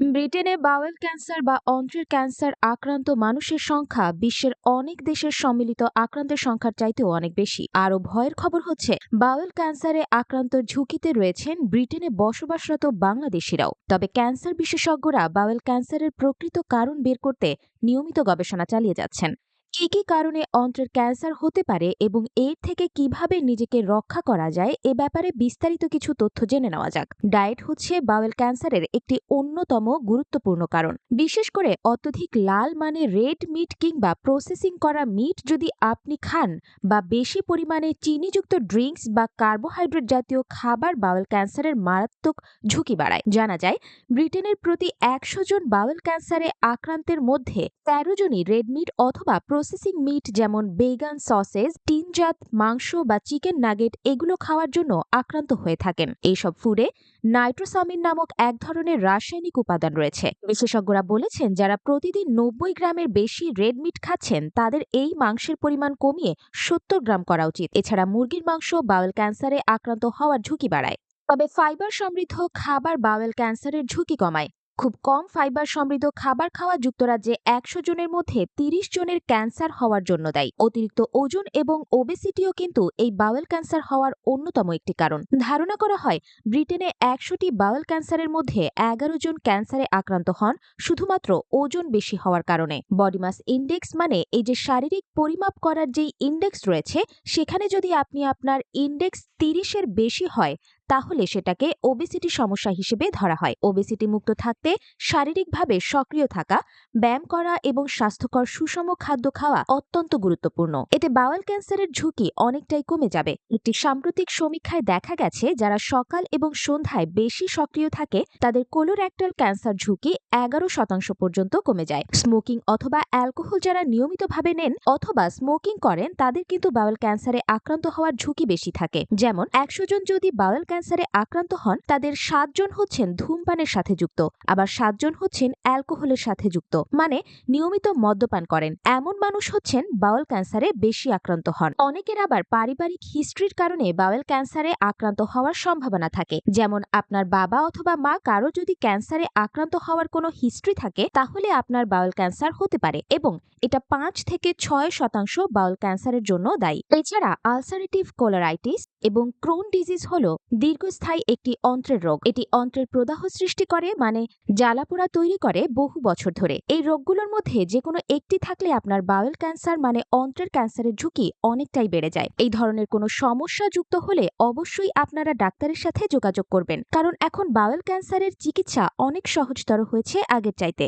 ব্রিটেনে bowel cancer বা অন্ত্রের ক্যান্সার আক্রান্ত মানুষের সংখ্যা বিশ্বের অনেক দেশের সম্মিলিত আক্রান্তের সংখ্যার চাইতেও অনেক বেশি। আরও ভয়ের খবর হচ্ছে, বাওয়েল ক্যান্সারে আক্রান্ত ঝুঁকিতে রয়েছেন ব্রিটেনে বসবাসরত বাংলাদেশিরাও। তবে ক্যান্সার বিশেষজ্ঞরা বাওয়েল ক্যান্সারের প্রকৃত কারণ বের করতে নিয়মিত গবেষণা চালিয়ে যাচ্ছেন। কি কি কারণে অন্ত্রের ক্যান্সার হতে পারে এবং এর থেকে কীভাবে নিজেকে রক্ষা করা যায় এ ব্যাপারে বিস্তারিত কিছু তথ্য জেনে নেওয়া যাক। ডায়েট হচ্ছে বাওয়েল ক্যান্সারের একটি অন্যতম গুরুত্বপূর্ণ কারণ। বিশেষ করে অত্যধিক লাল মানে রেড মিট কিংবা প্রসেসিং করা মিট যদি আপনি খান বা বেশি পরিমাণে চিনিযুক্ত ড্রিঙ্কস বা কার্বোহাইড্রেট জাতীয় খাবার বাওয়েল ক্যান্সারের মারাত্মক ঝুঁকি বাড়ায়। জানা যায়, ব্রিটেনের প্রতি একশো জন বাওয়েল ক্যান্সারে আক্রান্তের মধ্যে তেরো জনই রেড মিট অথবা প্রসেসিং মিট যেমন বেগান সসেজ টিনজাত মাংস বা চিকেন নাগেট এগুলো খাওয়ার জন্য আক্রান্ত হয়ে থাকেন। এইসব ফুডে নাইট্রোসামিন নামক এক ধরনের রাসায়নিক উপাদান রয়েছে। বিশেষজ্ঞরা বলেছেন, যারা প্রতিদিন নব্বই গ্রামের বেশি রেড মিট খাচ্ছেন, তাদের এই মাংসের পরিমাণ কমিয়ে সত্তর গ্রাম করা উচিত। এছাড়া মুরগির মাংস বাওয়েল ক্যান্সারে আক্রান্ত হওয়ার ঝুঁকি বাড়ায়। তবে ফাইবার সমৃদ্ধ খাবার বাওয়েল ক্যান্সারের ঝুঁকি কমায়। খুব কম ফাইবার সমৃদ্ধ খাবার খাওয়া যুক্তরাজ্যে একশো জনের মধ্যে তিরিশ জনের ক্যান্সার হওয়ার জন্য দায়ী। অতিরিক্ত ওজন এবং ওবেসিটিও কিন্তু এই বাওয়েল ক্যান্সার হওয়ার অন্যতম একটি কারণ। ধারণা করা হয়, ব্রিটেনে একশোটি বাওয়েল ক্যান্সারের মধ্যে এগারো জন ক্যান্সারে আক্রান্ত হন শুধুমাত্র ওজন বেশি হওয়ার কারণে। বডি মাস ইন্ডেক্স মানে এই যে শারীরিক পরিমাপ করার যেই ইন্ডেক্স রয়েছে, সেখানে যদি আপনি আপনার ইন্ডেক্স তিরিশের বেশি হয় তাহলে সেটাকে ওবেসিটি সমস্যা হিসেবে ধরা হয়। ওবেসিটি মুক্ত থাকতে, শারীরিকভাবে সক্রিয় থাকা, ব্যায়াম করা এবং স্বাস্থ্যকর সুষম খাদ্য খাওয়া অত্যন্ত গুরুত্বপূর্ণ। এতে বাওয়াল ক্যান্সারের ঝুঁকি অনেকটাই কমে যাবে। একটি সাম্প্রতিক সমীক্ষায় দেখা গেছে, যারা সকাল এবং সন্ধ্যায় বেশি সক্রিয় থাকে, তাদের কোলোরেক্টাল ক্যান্সার ঝুঁকি এগারো শতাংশ পর্যন্ত কমে যায়। স্মোকিং অথবা অ্যালকোহল যারা নিয়মিতভাবে নেন অথবা স্মোকিং করেন, তাদের কিন্তু বাওয়াল ক্যান্সারে আক্রান্ত হওয়ার ঝুঁকি বেশি থাকে। যেমন, একশো জন যদি বাওয়াল ক্যান্সারে আক্রান্ত হন, তাদের সাতজন হচ্ছেন ধূমপানের সাথে যুক্ত, আবার সাতজন হচ্ছেন অ্যালকোহলের সাথে যুক্ত মানে নিয়মিত মদ্যপান করেন। এমন মানুষ হচ্ছেন বাওয়াল ক্যান্সারে বেশি আক্রান্ত হন। অনেকের আবার পারিবারিক হিস্ট্রির কারণে বাওয়াল ক্যান্সারে আক্রান্ত হওয়ার সম্ভাবনা থাকে। যেমন আপনার বাবা অথবা মা কারও যদি ক্যান্সারে আক্রান্ত হওয়ার কোনো হিস্ট্রি থাকে, তাহলে আপনার বাওয়াল ক্যান্সার হতে পারে এবং এটা পাঁচ থেকে ছয় শতাংশ বাউল ক্যান্সারের জন্য দায়ী। এছাড়া আলসারেটিভ কোলারাইটিস এবং ক্রোন ডিজিজ হল দীর্ঘস্থায়ী একটি অন্ত্রের রোগ। এটি অন্ত্রের প্রদাহ সৃষ্টি করে মানে জ্বালাপোড়া তৈরি করে বহু বছর ধরে। এই রোগগুলোর মধ্যে যে কোনো একটি থাকলে আপনার বাউল ক্যান্সার মানে অন্ত্রের ক্যান্সারের ঝুঁকি অনেকটাই বেড়ে যায়। এই ধরনের কোনো সমস্যা যুক্ত হলে অবশ্যই আপনারা ডাক্তারের সাথে যোগাযোগ করবেন। কারণ এখন বাউল ক্যান্সারের চিকিৎসা অনেক সহজতর হয়েছে আগের চাইতে।